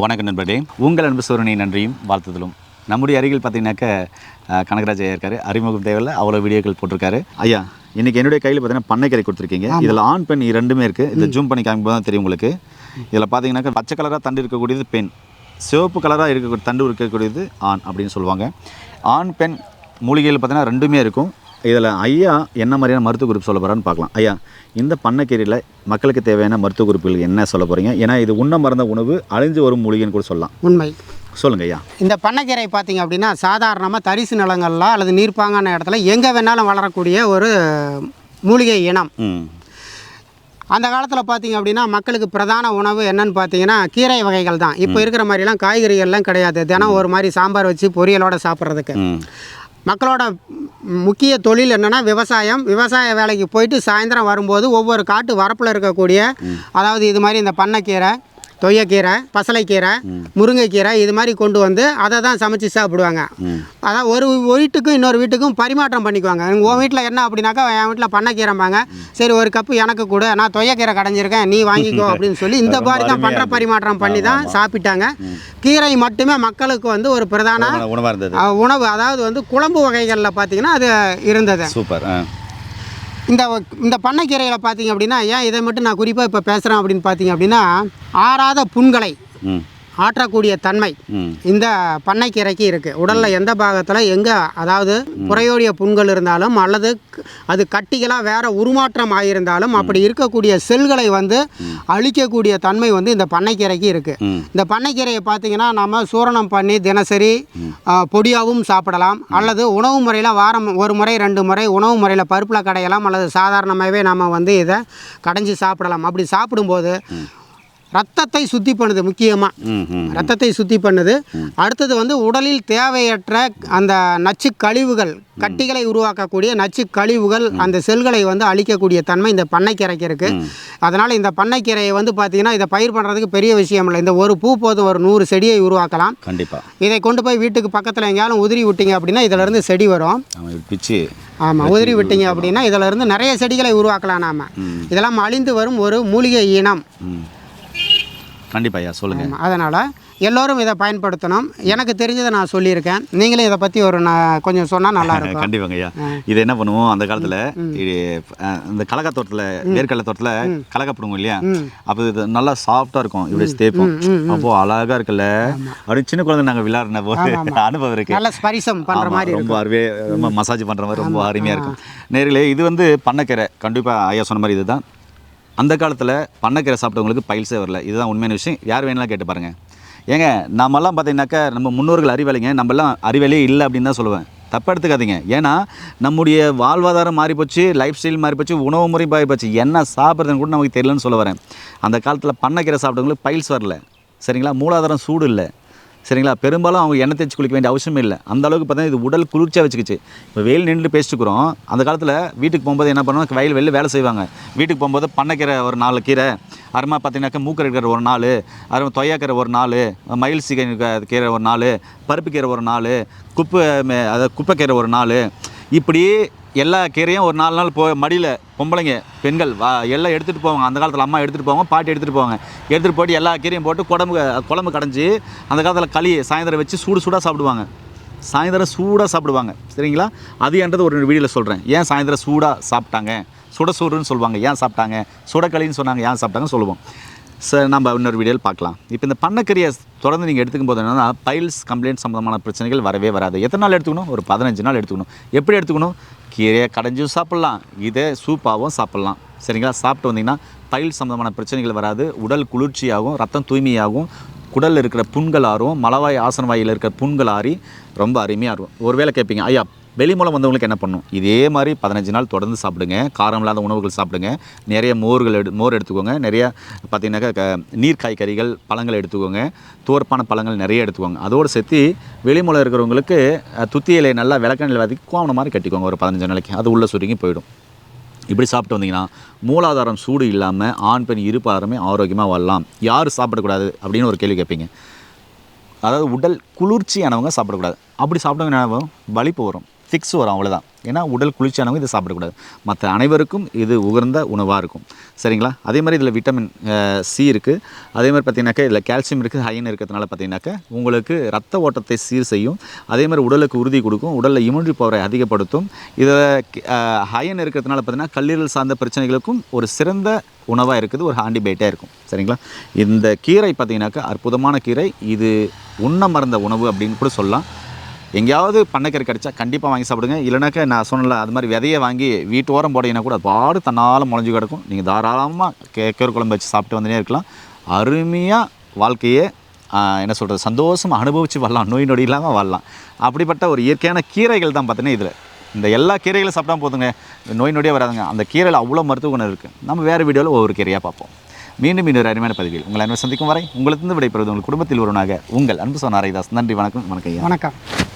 வணக்கம் நண்பர்களே. உங்கள் அன்பு சோரணி நன்றியும் வாழ்த்துதலும். நம்முடைய அருகில் பார்த்தீங்கன்னாக்க கனகராஜ் ஐயா இருக்காரு. அறிமுகம் தேவையில்ல அவ்வளோ வீடியோக்கள் போட்டிருக்காரு. ஐயா இன்னைக்கு என்னுடைய கையில் பார்த்தீங்கன்னா பண்ணைக்கரை கொடுத்துருக்கீங்க. இதில் ஆண் பெண் இரண்டுமே இருக்குது இந்த ஜூம் பண்ணி காமிக்கும் தான் தெரியும் உங்களுக்கு. இதில் பார்த்தீங்கன்னாக்கா பச்சை கலராக தண்டு இருக்கக்கூடியது பெண். சிவப்பு கலராக இருக்கக்கூடிய தண்டு இருக்கக்கூடியது ஆண் அப்படின்னு சொல்லுவாங்க. ஆண் பெண் மூலிகைகள் பார்த்தீங்கன்னா ரெண்டுமே இருக்கும். இதில் ஐயா என்ன மாதிரியான மருத்துவ குறிப்பு சொல்ல போகிறான்னு பார்க்கலாம். ஐயா இந்த பண்ணைக்கீரையில் மக்களுக்கு தேவையான மருத்துவ குறிப்புகள் என்ன சொல்ல போகிறீங்க ஏன்னா இது உண்ண மறந்த உணவு அழிஞ்சு வரும் மூலிகைன்னு கூட சொல்லலாம். உண்மை. சொல்லுங்க ஐயா. இந்த பண்ணைக்கீரை பார்த்தீங்க அப்படின்னா சாதாரணமாக தரிசு நிலங்கள்ல அல்லது நீர்ப்பாங்கான இடத்துல எங்கே வேணாலும் வளரக்கூடிய ஒரு மூலிகை இனம். அந்த காலத்தில் பார்த்தீங்க அப்படின்னா மக்களுக்கு பிரதான உணவு என்னன்னு பார்த்தீங்கன்னா கீரை வகைகள் தான். இப்போ இருக்கிற மாதிரிலாம் காய்கறிகள்லாம் கிடையாது. தினம் ஒரு மாதிரி சாம்பார் வச்சு பொரியலோட சாப்பிட்றதுக்கு. மக்களோட முக்கிய தொழில் என்னென்னா விவசாயம். விவசாய வேலைக்கு போயிட்டு சாயந்தரம் வரும்போது ஒவ்வொரு காட்டு வரப்பில் இருக்கக்கூடிய அதாவது இது மாதிரி இந்த பண்ணைக்கீரை தொய்யக்கீரை பசலைக்கீரை முருங்கைக்கீரை இது மாதிரி கொண்டு வந்து அதை தான் சமைச்சு சாப்பிடுவாங்க. அதான் ஒரு வீட்டுக்கும் இன்னொரு வீட்டுக்கும் பரிமாற்றம் பண்ணிக்குவாங்க. உன் வீட்டில் என்ன அப்படின்னாக்கா என் வீட்டில் பண்ணைக்கீரைம்பாங்க. சரி ஒரு கப்பு எனக்கு கொடு நான் தொய்யக்கீரை கடைஞ்சிருக்கேன் நீ வாங்கிக்கோ அப்படின்னு சொல்லி இந்த மாதிரி தான் பண்ற பரிமாற்றம் பண்ணி தான் சாப்பிட்டாங்க. கீரை மட்டுமே மக்களுக்கு வந்து ஒரு பிரதான உணவு அதாவது வந்து குழம்பு வகைகளில் பார்த்தீங்கன்னா அது இருந்தது. சூப்பர். இந்த இந்த பண்ணைக்கீரையில் பார்த்தீங்க அப்படின்னா ஏன் இதை மட்டும் நான் குறிப்பாக இப்போ பேசுகிறேன் அப்படின்னு பார்த்தீங்க அப்படின்னா ஆறாத புண்களை ம். ஆற்றக்கூடிய தன்மை இந்த பண்ணைக்கீரைக்கு இருக்குது உடலில் எந்த பாகத்தில் எங்கே அதாவது புறையோடிய புண்கள் இருந்தாலும் அல்லது அது கட்டிகளாக வேற உருமாற்றம் ஆகியிருந்தாலும் அப்படி இருக்கக்கூடிய செல்களை வந்து அழிக்கக்கூடிய தன்மை வந்து இந்த பண்ணைக்கீரைக்கு இருக்குது இந்த பண்ணைக்கீரையை பார்த்தீங்கன்னா நம்ம சூரணம் பண்ணி தினசரி பொடியாகவும் சாப்பிடலாம். அல்லது உணவு முறையில் வாரம் ஒரு முறை ரெண்டு முறை உணவு முறையில் பருப்பில் கடையலாம் அல்லது சாதாரணமாகவே நம்ம வந்து இதை கடைஞ்சி சாப்பிடலாம். அப்படி சாப்பிடும்போது ரத்தத்தை சுத்தி பண்ணுது முக்கியமாக ரத்தத்தை சுத்தி பண்ணுது. அடுத்தது வந்து உடலில் தேவையற்ற அந்த நச்சு கழிவுகள் கட்டிகளை உருவாக்கக்கூடிய நச்சு கழிவுகள் அந்த செல்களை வந்து அழிக்கக்கூடிய தன்மை இந்த பண்ணைக்கீரைக்கு இருக்கு. அதனால் இந்த பண்ணைக்கீரையை வந்து பார்த்தீங்கன்னா இதை பயிர் பண்ணுறதுக்கு பெரிய விஷயம் இல்லை. இந்த ஒரு பூ போதும் ஒரு நூறு செடியை உருவாக்கலாம். கண்டிப்பாக இதை கொண்டு போய் வீட்டுக்கு பக்கத்தில் எங்கேயாலும் உதிரி விட்டீங்க அப்படின்னா இதில் இருந்து செடி வரும். பிச்சு. ஆமாம் உதிரி விட்டீங்க அப்படின்னா இதில் இருந்து நிறைய செடிகளை உருவாக்கலாம் நாம. இதெல்லாம் அழிந்து வரும் ஒரு மூலிகை இனம். ம் கண்டிப்பா ஐயா சொல்லுங்கள் அதனால் எல்லோரும் இதை பயன்படுத்தணும். எனக்கு தெரிஞ்சதை நான் சொல்லியிருக்கேன். நீங்களும் இதை பற்றி ஒரு நான் கொஞ்சம் சொன்னால் நல்லா இருக்கும். கண்டிப்பாங்க ஐயா. இது என்ன பண்ணுவோம்? அந்த காலத்துல இந்த கலகா தோட்டத்துல வேர்க்கடலை தோட்டத்துல கலகா போடுவோம் இல்லையா? அப்போ இது நல்லா சாஃப்டா இருக்கும். இப்படி தேய்ப்போம். அப்போ அழகா இருக்குல்ல? அப்படி சின்ன குழந்தை நாங்க விளையாடின போது அனுபவம் இருக்கு. நல்ல ஸ்பரிசம் பண்ணுற மாதிரி ரொம்ப அருவே ரொம்ப மசாஜ் பண்ற மாதிரி ரொம்ப அருமையா இருக்கும். நேரிலே இது வந்து பண்ணைக்கீரை. கண்டிப்பா ஐயா சொன்ன மாதிரி இதுதான். அந்த காலத்தில் பண்ணைக்கீரை சாப்பிட்டவங்களுக்கு பயில்ஸே வரல. இதுதான் உண்மையான விஷயம். யார் வேணாலும் கேட்டு பாருங்கள் ஏங்க நாமெல்லாம் பார்த்தீங்கன்னாக்கா நம்ம முன்னோர்கள் அறிவாளிங்க. நம்மலாம் அறிவாளியே இல்லை அப்படின்னு தான் சொல்லுவேன். தப்பாக எடுத்துக்காதீங்க. ஏன்னா நம்முடைய வாழ்வாதாரம் மாறி போச்சு லைஃப் ஸ்டைல் மாறிப்போச்சு உணவு முறை மாறிப்போச்சு. என்ன சாப்பிட்றதுன்னு கூட நமக்கு தெரியலன்னு சொல்ல வரேன். அந்த காலத்தில் பண்ணைக்கீரை சாப்பிட்டவங்களுக்கு பைல்ஸ் வரல. சரிங்களா? மூலாதாரம் சூடு இல்லை. சரிங்களா? பெரும்பாலும் அவங்க எண்ணெய் தேய்ச்சி குளிக்க வேண்டிய அவசியம் இல்லை. அந்த அளவுக்கு பார்த்தீங்கன்னா இது உடல் குளிர்ச்சியாக வச்சுக்கிச்சு. இப்போ வெயில் நின்று பேசிட்டுக்கிறோம் அந்த காலத்தில் வீட்டுக்கு போகும்போது என்ன பண்ணுவோம் வயல் வெளில வேலை செய்வாங்க. வீட்டுக்கு போகும்போது பண்ணைக்கீரை ஒரு நாலு கீரை அருமா பார்த்தீங்கன்னாக்கா மூக்கரை இருக்கிற ஒரு நாள் அருமா தொய்யாக்கீரை ஒரு நாள் மயில் சீக்கை கீரை ஒரு நாள் பருப்பு கீரை ஒரு நாள் குப்பை மே- அதாவது குப்பைக்கீரை ஒரு நாள் இப்படி எல்லா கீரையும் ஒரு நாலு நாள் போ மடியில் பொம்பளைங்க பெண்கள் வா எல்லாம் எடுத்துகிட்டு போவாங்க. அந்த காலத்தில் அம்மா எடுத்துகிட்டு போவாங்க பாட்டி எடுத்துகிட்டு போவாங்க. எடுத்துகிட்டு போயிட்டு எல்லா கீரையும் போட்டு குழம்பு குழம்பு கடைஞ்சி அந்த காலத்தில் களி சாயந்தரம் வச்சு சூடு சூடாக சாப்பிடுவாங்க. சாயந்தரம் சூடாக சாப்பிடுவாங்க. சரிங்களா? அது என்றது ஒரு வீடியோவில் சொல்கிறேன் ஏன் சாயந்தரம் சூடாக சாப்பிட்டாங்க? சுட சூடுன்னு சொல்லுவாங்க. ஏன் சாப்பிட்டாங்க? சுடக்களின்னு சொன்னாங்க. ஏன் சாப்பிட்டாங்கன்னு சொல்லுவோம். சார் நம்ம இன்னொரு வீடியோவில் பார்க்கலாம். இப்போ இந்த பண்ணக்கரியை தொடர்ந்து நீங்கள் எடுத்துக்கும் போது என்னென்னா பைல்ஸ் கம்ப்ளைண்ட் சம்மந்தமான பிரச்சனைகள் வரவே வராது. எத்தனை நாள் எடுத்துக்கணும்? ஒரு பதினஞ்சு நாள் எடுத்துக்கணும். எப்படி எடுத்துக்கணும்? கீரையை கடைஞ்சும் சாப்பிட்லாம். இதே சூப்பாகவும் சாப்பிட்லாம். சரிங்களா? சாப்பிட்டு வந்தீங்கன்னா பைல் சம்மந்தமான பிரச்சனைகள் வராது. உடல் குளிர்ச்சியாகவும் ரத்தம் தூய்மையாகவும் குடலில் இருக்கிற புண்கள் ஆறும் மலவாய் ஆசன வாயில் இருக்கிற புண்கள் ஆறி ரொம்ப அருமையாக இருக்கும். ஒருவேளை கேட்பீங்க ஐயா வெளி மூலம் வந்தவங்களுக்கு என்ன பண்ணும்? இதே மாதிரி பதினஞ்சு நாள் தொடர்ந்து சாப்பிடுங்க. காரம் இல்லாத உணவுகள் சாப்பிடுங்க. நிறைய மோர்கள் எடு மோர் எடுத்துக்கோங்க. நிறைய பார்த்தீங்கன்னாக்கா க- நீர் காய்கறிகள் பழங்கள் எடுத்துக்கோங்க. தோற்பான பழங்கள் நிறைய எடுத்துக்கோங்க. அதோடு சேர்த்து வெளிமூலம் இருக்கிறவங்களுக்கு துத்தி இலையை நல்லா விளக்கெண்ணில் வதக்கி கோவணம் மாதிரி கட்டிக்கோங்க ஒரு பதினஞ்சு நாளைக்கு. அது உள்ளே சுருங்கி போயிடும். இப்படி சாப்பிட்டு வந்தீங்கன்னா மூலாதாரம் சூடு இல்லாமல் ஆண் பெண் இருப்பாருமே ஆரோக்கியமாக வரலாம் யார் சாப்பிடக்கூடாது அப்படின்னு ஒரு கேள்வி கேட்பீங்க. அதாவது உடல் குளிர்ச்சியானவங்க சாப்பிடக்கூடாது. அப்படி சாப்பிட்டவங்க என்ன வலிப்பு வரும். ஃபிக்ஸ் வரும் அவ்வளோதான் ஏன்னா உடல் குளிர்ச்சியானவங்க இதை சாப்பிடக்கூடாது. மற்ற அனைவருக்கும் இது உகர்ந்த உணவாக இருக்கும். சரிங்களா? அதே மாதிரி இதில் விட்டமின் சி இருக்குது அதே மாதிரி பார்த்தீங்கன்னாக்கா இதில் கால்சியம் இருக்குது ஹைன் இருக்கிறதுனால பார்த்தீங்கன்னாக்கா உங்களுக்கு ரத்த ஓட்டத்தை சீர் செய்யும். அதே மாதிரி உடலுக்கு உறுதி கொடுக்கும் உடலில் இம்யூனிட்டி பவரை அதிகப்படுத்தும். இதில் ஹைன் இருக்கிறதுனால பார்த்தீங்கன்னா கல்லீரல் சார்ந்த பிரச்சனைகளுக்கும் ஒரு சிறந்த உணவாக இருக்குது ஒரு ஆன்டிபயோட்டாக இருக்கும். சரிங்களா? இந்த கீரை பார்த்தீங்கன்னாக்கா அற்புதமான கீரை. இது உண்ண மறந்த உணவு அப்படின்னு கூட சொல்லலாம். எங்கேயாவது பண்ணக்கறி கிடச்சா கண்டிப்பாக வாங்கி சாப்பிடுங்க. இல்லைனாக்கா நான் சொன்னல அது மாதிரி விதையை வாங்கி வீட்டு ஓரம் போட்டீங்கன்னா கூட அது பாடு தன்னால் முளைஞ்சு கிடக்கும். நீங்கள் தாராளமாக கேக்கர் குழம்பு வச்சு சாப்பிட்டு வந்துனே இருக்கலாம். அருமையாக வாழ்க்கையே என்ன சொல்கிறது சந்தோஷமாக அனுபவித்து வரலாம். நோய் நொடி இல்லாமல் வரலாம். அப்படிப்பட்ட ஒரு இயற்கையான கீரைகள் தான் பார்த்தீங்கன்னா இதில். இந்த எல்லா கீரைகளும் சாப்பிட்டா போதுங்க. நோய் நொடியே வராதுங்க. அந்த கீரையில் அவ்வளோ மருத்துவ குணம் இருக்குது நம்ம வேறு வீடியோவில் ஒவ்வொரு கீரையாக பார்ப்போம். மீண்டும் இன்னொரு அருமையான பதிவில் உங்களை அன்பு சந்திக்கும் வரை உங்களிடத்திலிருந்து விடைபெறுவது உங்கள் குடும்பத்தில் ஒருவனாக உங்கள் அன்பு சொன்ன ஹரிதாஸ். நன்றி வணக்கம் வணக்கம் வணக்கம்.